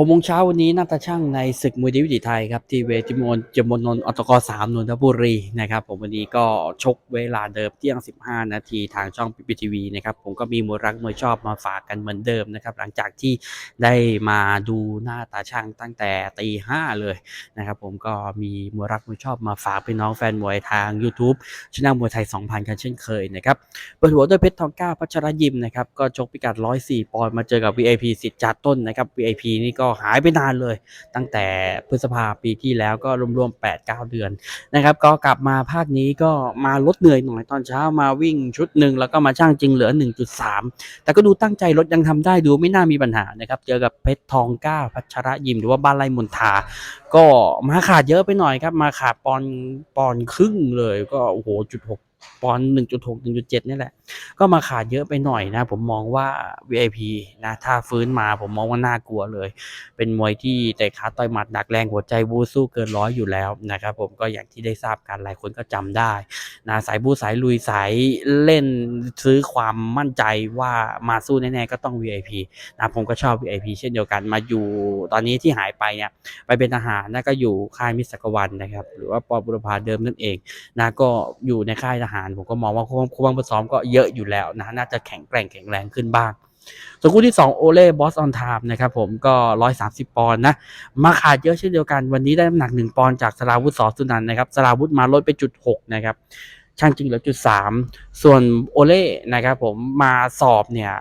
หกโมงเช้าวันนี้นาตาช่างในศึกมวยดีวิถีไทยครับที่เวทีมวยจมนนอตกสามนนทบุรีนะครับผมวันนี้ก็ชกเวลาเดิมเที่ยง 15 นาทีทางช่องพีพีทีวีนะครับผมก็มีมวยรักมวยชอบมาฝากกันเหมือนเดิมนะครับหลังจากที่ได้มาดูหน้าตาช่างตั้งแต่ตีห้าเลยนะครับผมก็มีมวยรักมวยชอบมาฝากพี่น้องแฟนมวยทาง YouTube ชนะมวยไทย 2,000 กันเช่นเคยนะครับเปิดหัวด้วยเพชรทองก้าพัชรยิมนะครับก็ชกพิกัด 104 ปอนด์มาเจอกับ VIP สิทธิ์จัดต้นนะครับ VIP นี่ก็หายไปนานเลย ตั้งแต่พฤษภาปีที่แล้วก็รวมๆ8-9 เดือนนะครับ ก็กลับมาภาคนี้ก็มาลดเหนื่อยหน่อยตอนเช้ามาวิ่งชุดหนึ่งแล้วก็มาช่างจริงเหลือ 1.3 แต่ก็ดูตั้งใจลดยังทำได้ดูไม่น่ามีปัญหานะครับเจอกับเพชรทองก้าพัชระยิมหรือว่าบ้านไร่มนทา ก็มาขาดเยอะไปหน่อยครับมาขาดปอนปอนครึ่งเลยก็โอ้โหจุดหก ปอนหนึ่งจุดหกหนึ่งจุดเจ็ดนี่แหละ ก็มาขาดเยอะไปหน่อยนะ ผมมองว่า VIP นะถ้าฟื้นมาผมมองว่าน่ากลัวเลย เป็นมวยที่แต่ขาต่อยหมัดดักแรงหัวใจบูสู้เกินร้อยอยู่แล้วนะครับผมก็อย่างที่ได้ทราบกันหลายคนก็จำได้นะสายบูสายลุยสายเล่นซื้อความมั่นใจว่ามาสู้แน่ๆก็ต้อง VIP นะผมก็ชอบ VIP เช่นเดียวกันมาอยู่ตอนนี้ที่หายไปเนี่ยไปเป็นทหารนะก็อยู่ค่ายมิสกวันนะครับหรือว่าปอบุรพาเดิมนั่นเองนะก็อยู่ในค่ายทหาร ผมก็มองว่าคู่คู่บังซ้อมก็เยอะอยู่แล้วนะน่าจะแข็งแกร่งแข็งแรงขึ้นบ้างส่วนคู่ที่ 2 โอเล่บอสออนไทม์นะครับผมก็ 130 ปอนด์นะ มาขาดเยอะเช่นเดียวกันวันนี้ได้น้ำหนัก 1 ปอนด์จากสราวุธสอสุนันนะครับสราวุธมาลดไปจุด6นะครับช่างจริงเหลือจุด3ส่วนโอเล่นะครับผมมาสอบเนี่ย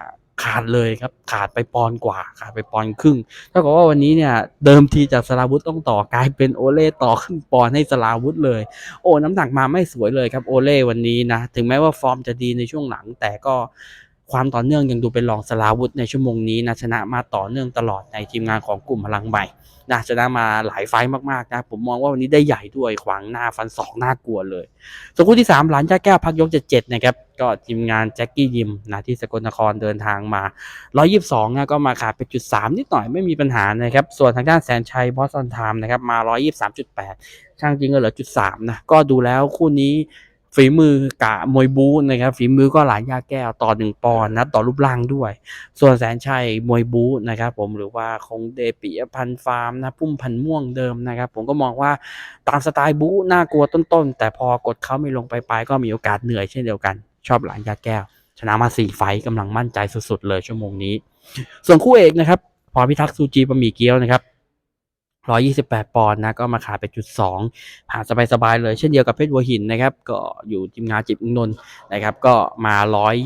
ขาดเลยครับขาดไปปอนกว่าขาดไปปอนครึ่งเท่ากับว่าวันนี้เนี่ยเดิมทีจากสลาวุธต้องต่อกลายเป็นโอเล่ต่อครึ่งปอนให้สลาวุธเลย โอ้น้ำหนักมาไม่สวยเลยครับโอเล่วันนี้นะถึงแม้ว่าฟอร์มจะดีในช่วงหลังแต่ก็ ความต่อเนื่องยังดูเป็นรองสลาวุธในชั่วโมงนี้นะชนะมาต่อเนื่องตลอดในทีมงานของกลุ่มพลังใหม่นะชนะมาหลายไฟต์มากๆนะผมมองว่าวันนี้ได้ใหญ่ด้วยขวางหน้าฟันศอกน่ากลัวเลยส่วนคู่ที่3หลานจ้าแก้วพักยกเจ็ดนะครับก็ทีมงานแจ็คกี้ยิมนะที่สกลนครเดินทางมา 122นะก็มาขาดไปจุด3นิดหน่อยไม่มีปัญหานะครับ ส่วนทางด้านแสนชัยบอสตันไทม์นะครับมา 123.8 ช่างจริงก็เหลือจุด3นะก็ดูแล้วคู่นี้ ฝีมือกะมวยบูนะครับฝีมือก็หลานยาแก้วต่อหนึ่งปอนนะต่อรูปร่างด้วย ส่วนแสนชัยมวยบูนะครับผมหรือว่าคงเดปิยพันฟาร์มนะพุ่มพันม่วงเดิมนะครับผมก็มองว่าตามสไตล์บูน่ากลัวต้นๆ แต่พอกดเขาไม่ลงไปปลายก็มีโอกาสเหนื่อยเช่นเดียวกัน ชอบหลานยาแก้ว ชนะมาสี่ไฟกำลังมั่นใจสุดๆเลยชั่วโมงนี้ ส่วนคู่เอกนะครับพรพิทักษ์ซูจีบะหมี่เกี๊ยวนะครับ 128 ปอนด์นะก็มาขายไปจุด2ผ่านสบายๆเลย เช่นเดียวกับเพชรหัวหินนะครับ ก็อยู่ทีมงานจิบอุงนนท์นะครับ ก็มา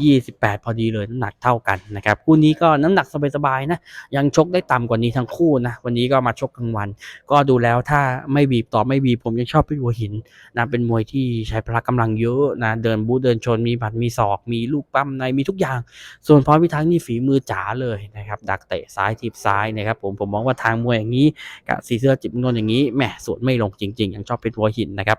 128 พอดีเลยน้ำหนักเท่ากันนะครับคู่นี้ก็น้ำหนักสบายๆนะยังชกได้ต่ำกว่านี้ทั้งคู่นะวันนี้ก็มาชกกลางวัน ก็ดูแล้วถ้าไม่บีบต่อไม่บีบผมยังชอบเพชรหัวหินนะเป็นมวยที่ใช้พละกำลังเยอะนะเดินบูเดินชนมีผัดมีศอก มีลูกปั้มในมีทุกอย่าง ส่วนพรพิทักษ์นี่ฝีมือจ๋าเลยนะครับดักเตะซ้ายทีบซ้ายนะครับผมผมมองว่าทางมวยอย่างนี้กับสีเสื้อจิบนวลอย่างนี้แหมสวนไม่ลงจริง ๆ ยังชอบเพชรหัวหินนะครับ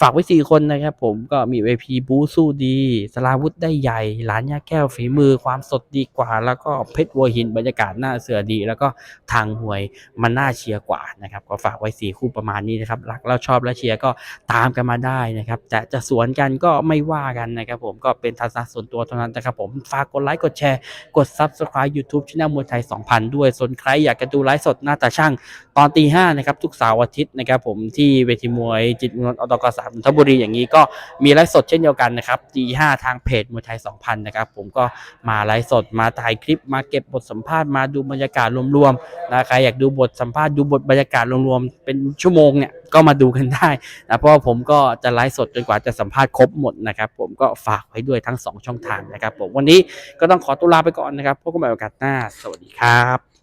ฝากไว้สี่คนนะครับ ผมก็มีเวพีบูสู้ดีสลาวุธได้ใหญ่หลานยาแก้วฝีมือความสดดีกว่า แล้วก็เพชรหัวหินบรรยากาศน่าเสือดี แล้วก็ทางมวยมันน่าเชียร์กว่านะครับก็ฝากไว้สี่คู่ประมาณนี้นะครับรักแล้วชอบและเชียร์ก็ตามกันมาได้นะครับจะจะสวนกันก็ไม่ว่ากันนะครับ ผมก็เป็นทัศนะส่วนตัวเท่านั้นนะครับผมฝากกดไลค์กดแชร์กด Subscribe YouTube ช่องมวยไทย 2000 ด้วยส่วนใครอยากจะดูไลฟ์สดหน้าตาช่างตอนตีห้านะครับทุกเสาร์อาทิตย์นะครับผมที่เวทีมวยจิตมืองอตกสามนนทบุรีอย่างนี้ก็มีไลฟ์สดเช่นเดียวกันนะครับตีห้าทางเพจมวยไทย2000นะครับผมก็มาไลฟ์สดมาถ่ายคลิปมาเก็บบทสัมภาษณ์มาดูบรรยากาศรวมๆนะใครอยากดูบทสัมภาษณ์ดูบทบรรยากาศรวมๆเป็นชั่วโมงเนี่ยก็มาดูกันได้นะเพราะว่าผมก็จะไลฟ์สดจนกว่าจะสัมภาษณ์ครบหมดนะครับผมก็ฝากไว้ด้วยทั้งสองช่องทางนะครับผมวันนี้ก็ต้องขอตัวลาไปก่อนนะครับพบกันใหม่โอกาสหน้า สวัสดีครับ